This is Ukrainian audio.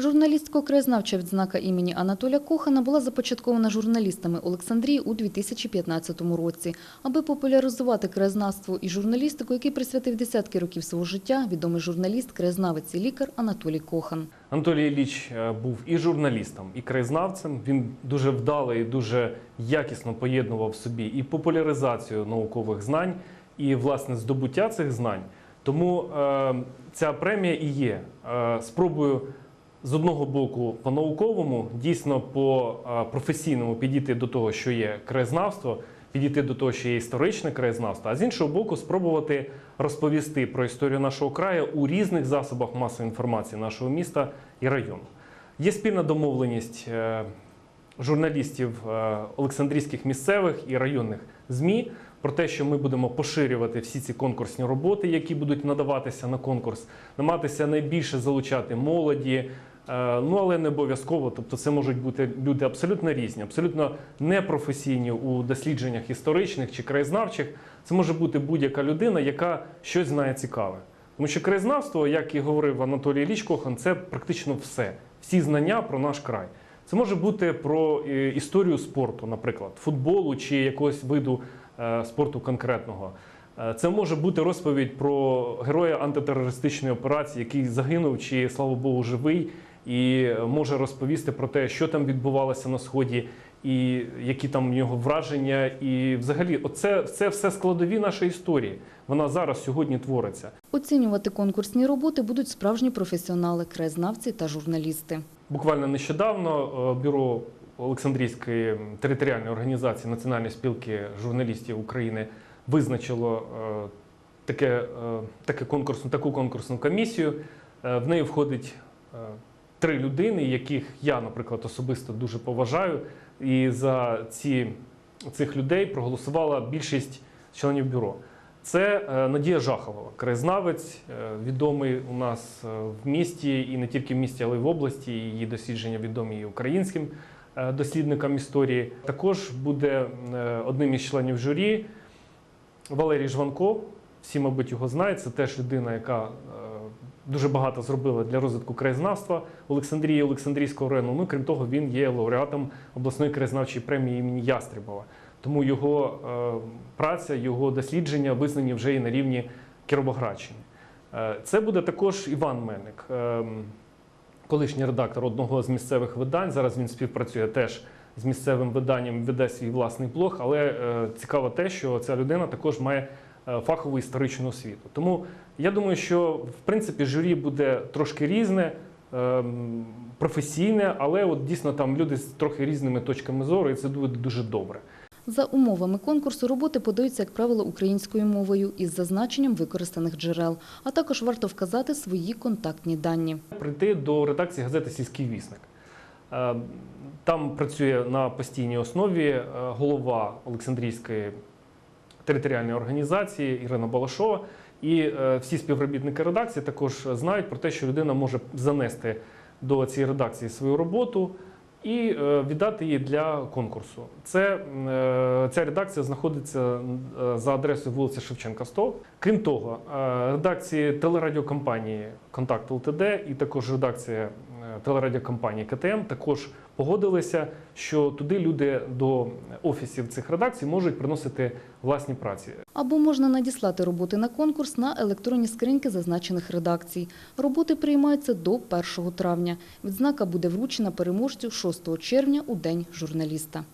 Журналістсько-краєзнавча відзнака імені Анатолія Кохана була започаткована журналістами Олександрії у 2015 році. Аби популяризувати краєзнавство і журналістику, який присвятив десятки років свого життя, відомий журналіст, краєзнавець і лікар Анатолій Кохан. Анатолій Ілліч е, був і журналістом, і краєзнавцем. Він дуже вдало і дуже якісно поєднував собі і популяризацію наукових знань, і власне здобуття цих знань. Тому е, ця премія і є е, спробою з одного боку по науковому, дійсно по професійному підійти до того, що є краєзнавство, підійти до того, що є історичне краєзнавство, а з іншого боку, спробувати розповісти про історію нашого краю у різних засобах масової інформації нашого міста і району. Є спільна домовленість е, журналістів е, Олександрійських місцевих і районних ЗМІ про те, що ми будемо поширювати всі ці конкурсні роботи, які будуть надаватися на конкурс, намагатися найбільше залучати молоді. Е, Ну, але не обов'язково, тобто це можуть бути люди абсолютно різні, абсолютно непрофесійні у дослідженнях історичних чи краєзнавчих. Це може бути будь-яка людина, яка щось знає цікаве. Тому що краєзнавство, як і говорив Анатолій Ілліч Кохан, це практично все, всі знання про наш край. Це може бути про е, історію спорту, наприклад, футболу чи якогось виду е, спорту конкретного. Це може бути розповідь про героя антитерористичної операції, який загинув чи, слава Богу, живий, і може розповісти про те, що там відбувалося на сході, і які там в нього враження. І взагалі, оце це все складові нашої історії. Вона зараз сьогодні твориться. Оцінювати конкурсні роботи будуть справжні професіонали, краєзнавці та журналісти. Буквально нещодавно е, бюро Олександрійської територіальної організації Національної спілки журналістів України визначило е, таке, е, таке конкурсну, таку конкурсну комісію. В неї входить три людини, яких я, наприклад, особисто дуже поважаю. І за ці, цих людей проголосувала більшість членів бюро. Це е, Надія Жахова, краєзнавець, е, відомий у нас е, в місті і не тільки в місті, але й в області. Її дослідження відомі і українським дослідникам історії. Також буде одним із членів журі Валерій Жванко. Всі, мабуть, його знають. Це теж людина, яка дуже багато зробила для розвитку краєзнавства Олександрії Олександрійського району. Ну, крім того, він є лауреатом обласної краєзнавчої премії імені Ястребова. Тому його е, праця, його дослідження визнані вже і на рівні Кіровоградщини. Е, це буде також Іван Мельник, е, колишній редактор одного з місцевих видань. Зараз він співпрацює теж з місцевим виданням, веде свій власний блог. Але е, цікаво те, що ця людина також має фахову історичну освіту. Тому я думаю, що в принципі журі буде трошки різне. ем, Професійне, але от дійсно там люди з трохи різними точками зору, і це буде дуже добре. За умовами конкурсу роботи подаються, як правило, українською мовою із зазначенням використаних джерел, а також варто вказати свої контактні дані. прийти до редакції газети Сільський вісник. Е, Там працює на постійній основі е, голова Олександрійської територіальної організації Ірина Балашова. І е, всі співробітники редакції також знають про те, що людина може занести до цієї редакції свою роботу і е, віддати її для конкурсу. Це, е, ця редакція знаходиться за адресою вулиця Шевченка 100. Крім того, редакції телерадіокомпанії Контакт ЛТД і також редакція телерадіокомпанії КТМ також погодилися, що туди люди до офісів цих редакцій можуть приносити власні праці. Або можна надіслати роботи на конкурс на електронні скриньки зазначених редакцій. Роботи приймаються до 1 травня. Відзнака буде вручена переможцю 6 червня у День журналіста.